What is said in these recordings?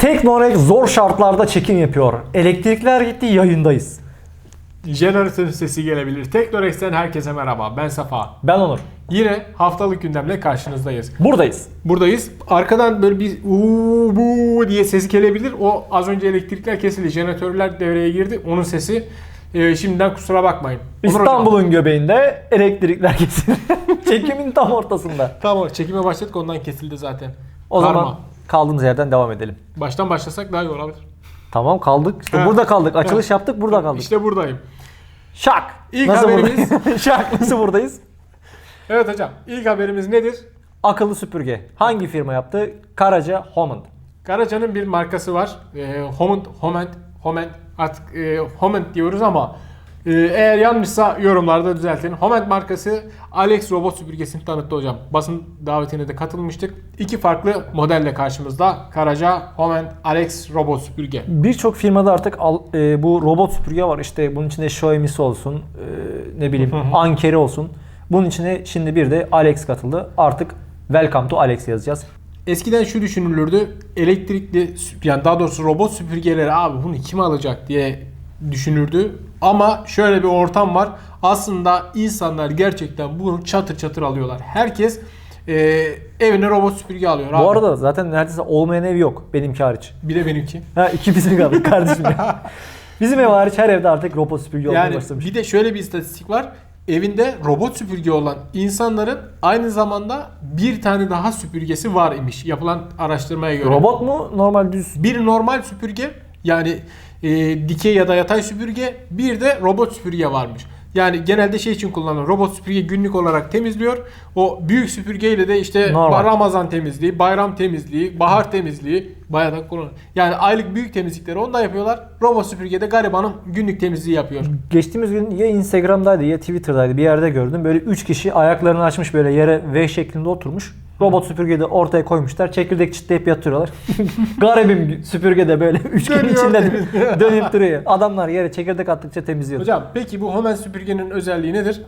Teknorek zor şartlarda çekim yapıyor. Elektrikler gitti yayındayız. Jeneratörün sesi gelebilir. Teknorex'ten herkese merhaba. Ben Safa. Ben Onur. Yine haftalık gündemle karşınızdayız. Buradayız. Buradayız. Arkadan böyle bir uuu bu diye ses gelebilir. O az önce elektrikler kesildi. Jeneratörler devreye girdi. Onun sesi. Ee, şimdiden kusura bakmayın. Onur hocam. İstanbul'un göbeğinde elektrikler kesildi. Çekimin tam ortasında. Tamam çekime başladık ondan kesildi zaten. O Karma. zaman kaldığımız yerden devam edelim. Baştan başlasak daha iyi olabilir. Tamam kaldık. İşte Ha. burada kaldık. Açılış yaptık burada kaldık. İşte buradayım. Şak. İlk haberimiz- buradayız? Şak nasıl buradayız? Evet hocam ilk haberimiz nedir? Akıllı süpürge. Hangi firma yaptı? Karaca Homand. Karaca'nın bir markası var. E, Homend, Homend, Homend artık e, Homend diyoruz ama e, eğer yanlışsa yorumlarda düzeltin. Homend markası Alex robot süpürgesini tanıttı hocam. Basın davetine de katılmıştık. İki farklı modelle karşımızda. Karaca, Homend, Alex robot süpürge. Birçok firmada artık al- e, bu robot süpürge var. İşte bunun içinde Xiaomi'si olsun, e, ne bileyim Ankeri olsun. Bunun içine şimdi bir de Alex katıldı. Artık Welcome to Alex yazacağız. Eskiden şu düşünülürdü. Elektrikli yani daha doğrusu robot süpürgeleri abi bunu kim alacak diye düşünürdü. Ama şöyle bir ortam var. Aslında insanlar gerçekten bunu çatır çatır alıyorlar. Herkes e, evine robot süpürge alıyor. Bu abi. arada zaten neredeyse olmayan ev yok benimki hariç. bir de benimki. Ha ikimizin kaldık kardeşim ya. Bizim ev hariç her evde artık robot süpürge olmaya Yani başlamış. bir de şöyle bir istatistik var. Evinde robot süpürge olan insanların aynı zamanda bir tane daha süpürgesi var imiş yapılan araştırmaya göre. Robot mu normal düz? Bir normal süpürge yani e, dikey ya da yatay süpürge bir de robot süpürge varmış. Yani genelde şey için kullanılıyor. Robot süpürge günlük olarak temizliyor. O büyük süpürgeyle de işte Normal. Ramazan temizliği, bayram temizliği, bahar temizliği bayağı da kullanılıyor. Yani aylık büyük temizlikleri onda yapıyorlar. Robot süpürge de garibanın günlük temizliği yapıyor. Geçtiğimiz gün ya Instagram'daydı ya Twitter'daydı bir yerde gördüm. Böyle 3 kişi ayaklarını açmış böyle yere V şeklinde oturmuş. Robot süpürgeyi de ortaya koymuşlar. Çekirdek çitleyip yatıyorlar. Garibim süpürge de böyle üçgen Dönüyor, içinde dönüp duruyor. Adamlar yere çekirdek attıkça temizliyor. Hocam peki bu Homen süpürgenin özelliği nedir?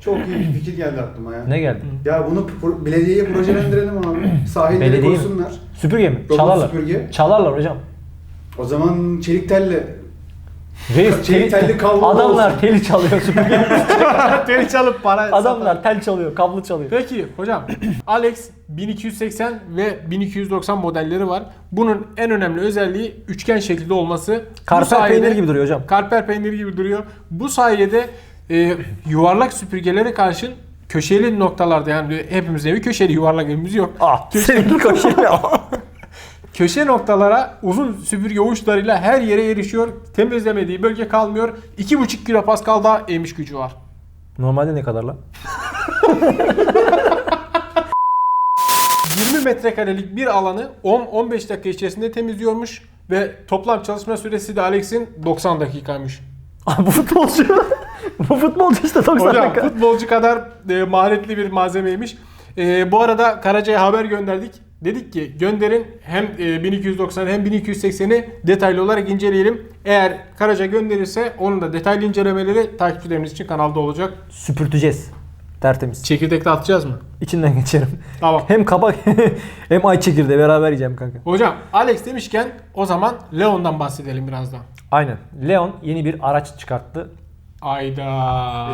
Çok iyi bir fikir geldi aklıma ya. Ne geldi? Ya bunu pro- belediyeye projelendirelim abi. Sahilleri Belediye mi? koysunlar. Süpürge mi? Robot Çalarlar. süpürge. Çalarlar hocam. O zaman çelik telle Reis Şey, telli kablo Adamlar olsun. teli çalıyor süpürge. Teli çalıp para Adamlar tel çalıyor, kablo çalıyor. Peki hocam Alex 1280 ve 1290 modelleri var. Bunun en önemli özelliği üçgen şekilde olması. Bu Karper sayede- peyniri gibi duruyor hocam. Karper peyniri gibi duruyor. Bu sayede e, yuvarlak süpürgelere karşın köşeli noktalarda yani hepimizin evi köşeli yuvarlak evimiz yok. Ah, senin koşuyor. Köşe noktalara uzun süpürge uçlarıyla her yere erişiyor. Temizlemediği bölge kalmıyor. 2,5 kilo Pascal da emiş gücü var. Normalde ne kadar lan? 20 metrekarelik bir alanı 10-15 dakika içerisinde temizliyormuş ve toplam çalışma süresi de Alex'in 90 dakikaymış. Abi bu futbolcu. bu futbolcu işte 90 Hocam dakika. futbolcu kadar e, maharetli bir malzemeymiş. E, bu arada Karaca'ya haber gönderdik. Dedik ki gönderin hem e, 1290 hem 1280'i detaylı olarak inceleyelim. Eğer Karaca gönderirse onun da detaylı incelemeleri takipçilerimiz için kanalda olacak. Süpürteceğiz. Tertemiz. Çekirdekte atacağız mı? İçinden geçerim. Tamam. Hem kabak hem ay çekirdeği beraber yiyeceğim kanka. Hocam Alex demişken o zaman Leon'dan bahsedelim birazdan. Aynen. Leon yeni bir araç çıkarttı. Ayda.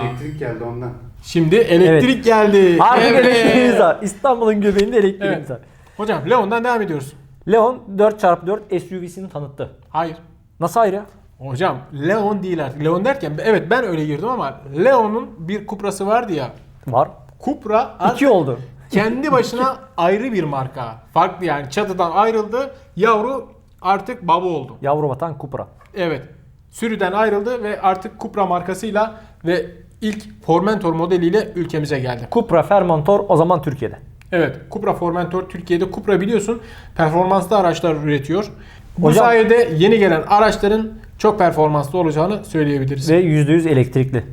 elektrik geldi ondan. Şimdi elektrik geldi. Artık Evet. elektriğimiz var. İstanbul'un göbeğinde elektriğimiz Evet. var. Hocam Leon'dan devam ediyoruz. Leon 4x4 SUV'sini tanıttı. Hayır. Nasıl ayrı? Hocam Leon değil artık. Leon derken evet ben öyle girdim ama Leon'un bir Cupra'sı vardı ya. Var. Cupra artık İki oldu. kendi başına ayrı bir marka. Farklı yani çatıdan ayrıldı. Yavru artık baba oldu. Yavru vatan Cupra. Evet. Sürüden ayrıldı ve artık Cupra markasıyla ve ilk Formentor modeliyle ülkemize geldi. Cupra Fermentor o zaman Türkiye'de. Evet, Cupra Formentor Türkiye'de Cupra biliyorsun performanslı araçlar üretiyor. Bu Hocam- sayede yeni gelen araçların çok performanslı olacağını söyleyebiliriz. Ve %100 elektrikli.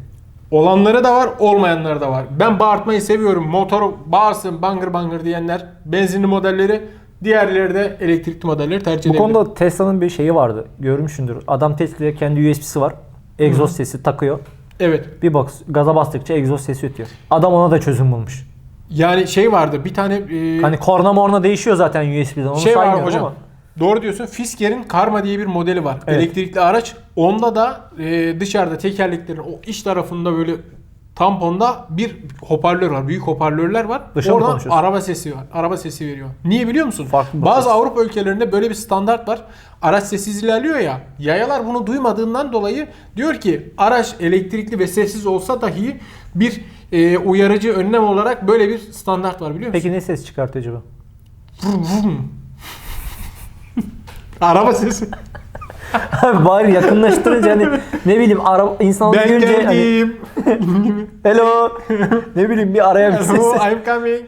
Olanları da var, olmayanları da var. Ben bağırtmayı seviyorum. Motor bağırsın bangır bangır diyenler benzinli modelleri, diğerleri de elektrikli modelleri tercih Bu edebilir. konuda Tesla'nın bir şeyi vardı. Görmüşsündür. Adam Tesla'ya kendi USB'si var. Egzoz sesi takıyor. Evet. Bir box gaza bastıkça egzoz sesi ötüyor. Adam ona da çözüm bulmuş. Yani şey vardı bir tane e, Hani korna morna değişiyor zaten USB'den. Onu şey var saymıyorum hocam. ama. Doğru diyorsun. Fisker'in Karma diye bir modeli var. Evet. Elektrikli araç. Onda da e, dışarıda tekerleklerin o iç tarafında böyle tamponda bir hoparlör var. Büyük hoparlörler var. Dışa mı Oradan konuşuyorsun? araba sesi var. Araba sesi veriyor. Niye biliyor musun? Farklı bir Bazı bakış. Avrupa ülkelerinde böyle bir standart var. Araç sessiz ilerliyor ya. Yayalar bunu duymadığından dolayı diyor ki araç elektrikli ve sessiz olsa dahi bir e, uyarıcı önlem olarak böyle bir standart var biliyor musun? Peki ne ses çıkartıyor acaba? Vrum vrum. Araba sesi. Abi bari yakınlaştırınca hani ne bileyim ara, insan Ben duyunca hani geldim. hello ne bileyim bir araya bir ses. Hello, I'm coming.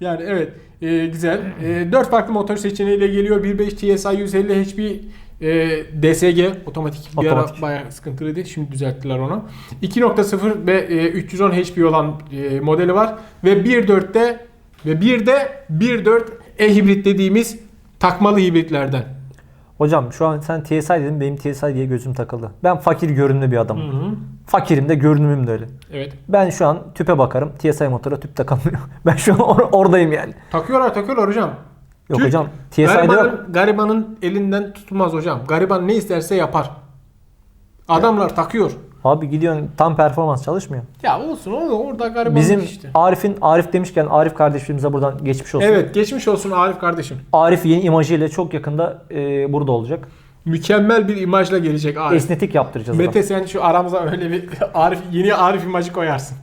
Yani evet e, güzel. E, 4 farklı motor seçeneğiyle geliyor. 1.5 TSI 150 HP e, DSG otomatik bir Otomatik. ara bayağı sıkıntılıydı. Şimdi düzelttiler onu. 2.0 ve e, 310 HP olan e, modeli var ve 1.4'te ve bir de 1.4 e-hibrit dediğimiz takmalı hibritlerden. Hocam şu an sen TSI dedin benim TSI diye gözüm takıldı. Ben fakir görünümlü bir adamım. Hı hı. Fakirim de görünümüm de öyle. Evet. Ben şu an tüpe bakarım. TSI motora tüp takamıyor. Ben şu an or- oradayım yani. Takıyorlar takıyorlar hocam. Yok Tüp, hocam TSI'de yok. Garibanın, garibanın elinden tutulmaz hocam. Gariban ne isterse yapar. Adamlar takıyor. Abi gidiyorsun tam performans çalışmıyor. Ya olsun o orada garibanlık Bizim işte. Arif'in Arif demişken Arif kardeşimize buradan geçmiş olsun. Evet geçmiş olsun Arif kardeşim. Arif yeni imajıyla çok yakında e, burada olacak. Mükemmel bir imajla gelecek Arif. Esnetik yaptıracağız. Mete sen şu aramıza öyle bir Arif yeni Arif imajı koyarsın.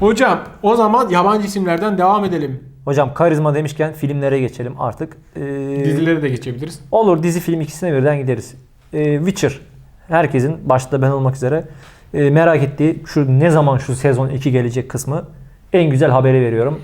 Hocam o zaman yabancı isimlerden devam edelim. Hocam karizma demişken filmlere geçelim artık. E, Dizileri de geçebiliriz. Olur dizi film ikisine birden gideriz. E, Witcher. Herkesin başta ben olmak üzere e, merak ettiği şu ne zaman şu sezon 2 gelecek kısmı en güzel haberi veriyorum.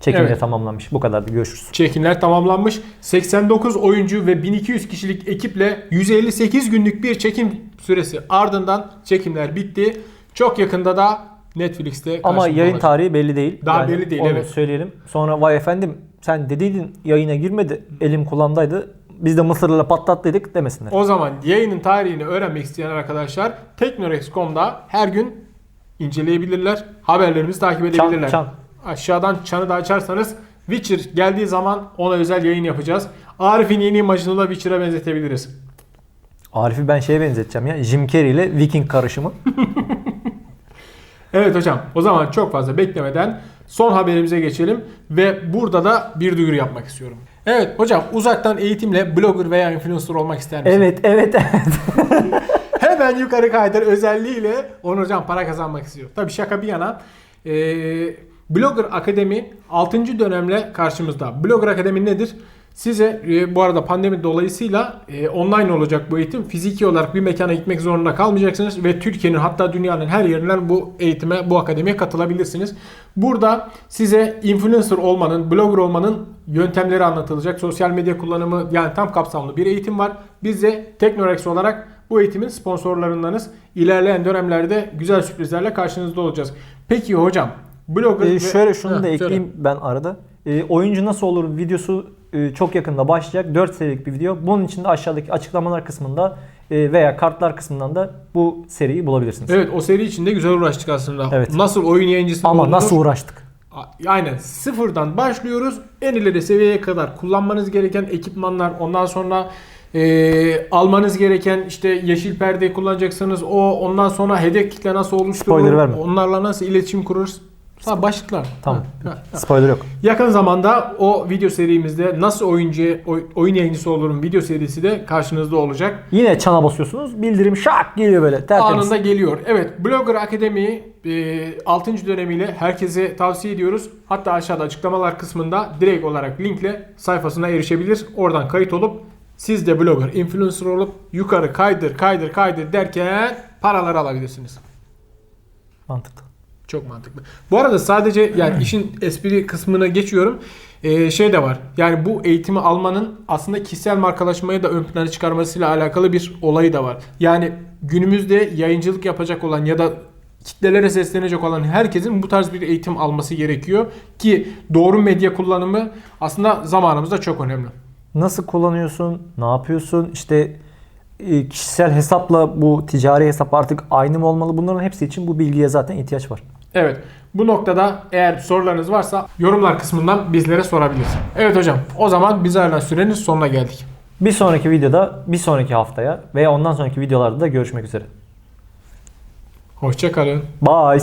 Çekimde Evet. tamamlanmış. Bu kadar. Görüşürüz. Çekimler tamamlanmış. 89 oyuncu ve 1200 kişilik ekiple 158 günlük bir çekim süresi ardından çekimler bitti. Çok yakında da Netflix'te Ama yayın olacak. tarihi belli değil. Daha belli değil, onu evet. söyleyelim. Sonra vay efendim sen dediydin yayına girmedi. Elim kulağımdaydı. Biz de Mısır'la patlattıydık demesinler. O zaman yayının tarihini öğrenmek isteyen arkadaşlar Teknorex.com'da her gün inceleyebilirler. Haberlerimizi takip edebilirler. çan. Aşağıdan çanı da açarsanız Witcher geldiği zaman ona özel yayın yapacağız. Arif'in yeni imajını da Witcher'a benzetebiliriz. Arif'i ben şeye benzeteceğim ya. Jim Carrey ile Viking karışımı. Evet hocam o zaman çok fazla beklemeden son haberimize geçelim ve burada da bir duyuru yapmak istiyorum. Evet hocam uzaktan eğitimle blogger veya influencer olmak ister misin? evet evet evet. Hemen yukarı kaydır özelliğiyle Onur hocam para kazanmak istiyor. Tabii şaka bir yana. Ee, Blogger Akademi 6. dönemle karşımızda. Blogger Akademi nedir? Size e, bu arada pandemi dolayısıyla e, online olacak bu eğitim. Fiziki olarak bir mekana gitmek zorunda kalmayacaksınız ve Türkiye'nin hatta dünyanın her yerinden bu eğitime, bu akademiye katılabilirsiniz. Burada size influencer olmanın, blogger olmanın yöntemleri anlatılacak. Sosyal medya kullanımı yani tam kapsamlı bir eğitim var. Biz de Teknorex olarak bu eğitimin sponsorlarındanız. İlerleyen dönemlerde güzel sürprizlerle karşınızda olacağız. Peki hocam, blogger... Ve- şöyle şunu Ha, da söyle. ekleyeyim ben arada. Ee, oyuncu nasıl olur videosu e, çok yakında başlayacak. 4 serilik bir video. Bunun için de aşağıdaki açıklamalar kısmında e, veya kartlar kısmından da bu seriyi bulabilirsiniz. Evet o seri içinde güzel uğraştık aslında. Evet. Nasıl oyun yayıncısı Ama olunur? nasıl uğraştık? Aynen sıfırdan başlıyoruz. En ileri seviyeye kadar kullanmanız gereken ekipmanlar ondan sonra e, almanız gereken işte yeşil perde kullanacaksınız. O ondan sonra hedef kitle nasıl oluşturulur? Spoiler verme. Onlarla nasıl iletişim kururuz? Ha, başlıklar. Tamam. Ha, ha, ha. Spoiler yok. Yakın zamanda o video serimizde nasıl oyuncu oy- oyun yayıncısı olurum video serisi de karşınızda olacak. Yine çana basıyorsunuz. Bildirim şak geliyor böyle. Tertemiz. Anında geliyor. Evet Blogger Akademi'yi e, 6. dönemiyle herkese tavsiye ediyoruz. Hatta aşağıda açıklamalar kısmında direkt olarak linkle sayfasına erişebilir. Oradan kayıt olup siz de blogger, influencer olup yukarı kaydır kaydır kaydır derken paraları alabilirsiniz. Mantıklı. Çok mantıklı. Bu arada sadece yani işin espri kısmına geçiyorum. Ee, şey de var. Yani bu eğitimi almanın aslında kişisel markalaşmayı da ön plana çıkarmasıyla alakalı bir olayı da var. Yani günümüzde yayıncılık yapacak olan ya da kitlelere seslenecek olan herkesin bu tarz bir eğitim alması gerekiyor ki doğru medya kullanımı aslında zamanımızda çok önemli. Nasıl kullanıyorsun? Ne yapıyorsun? İşte e, kişisel hesapla bu ticari hesap artık aynı mı olmalı? Bunların hepsi için bu bilgiye zaten ihtiyaç var. Evet. Bu noktada eğer sorularınız varsa yorumlar kısmından bizlere sorabilirsiniz. Evet hocam. O zaman bize ayrılan sürenin sonuna geldik. Bir sonraki videoda, bir sonraki haftaya veya ondan sonraki videolarda da görüşmek üzere. Hoşçakalın. Bye.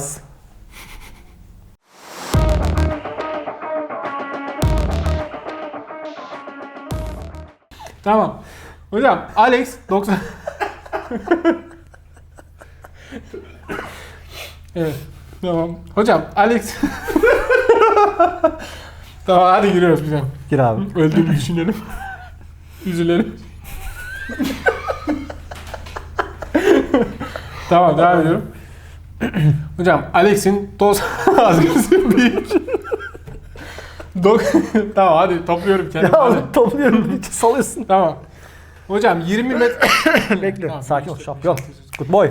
Tamam. Hocam Alex 90 Evet. Tamam. Hocam Alex Tamam hadi giriyoruz biz. Gir abi. Öldüğümü düşünelim. Üzülelim. tamam devam ediyorum. Hocam Alex'in doz hazırlısı büyük. Dok tamam hadi topluyorum kendimi. Ya hadi. oğlum topluyorum. hiç salıyorsun. Tamam. Hocam 20 metre... Bekle. Tamam, Sakin ol. bir- Şampiyon. Good boy.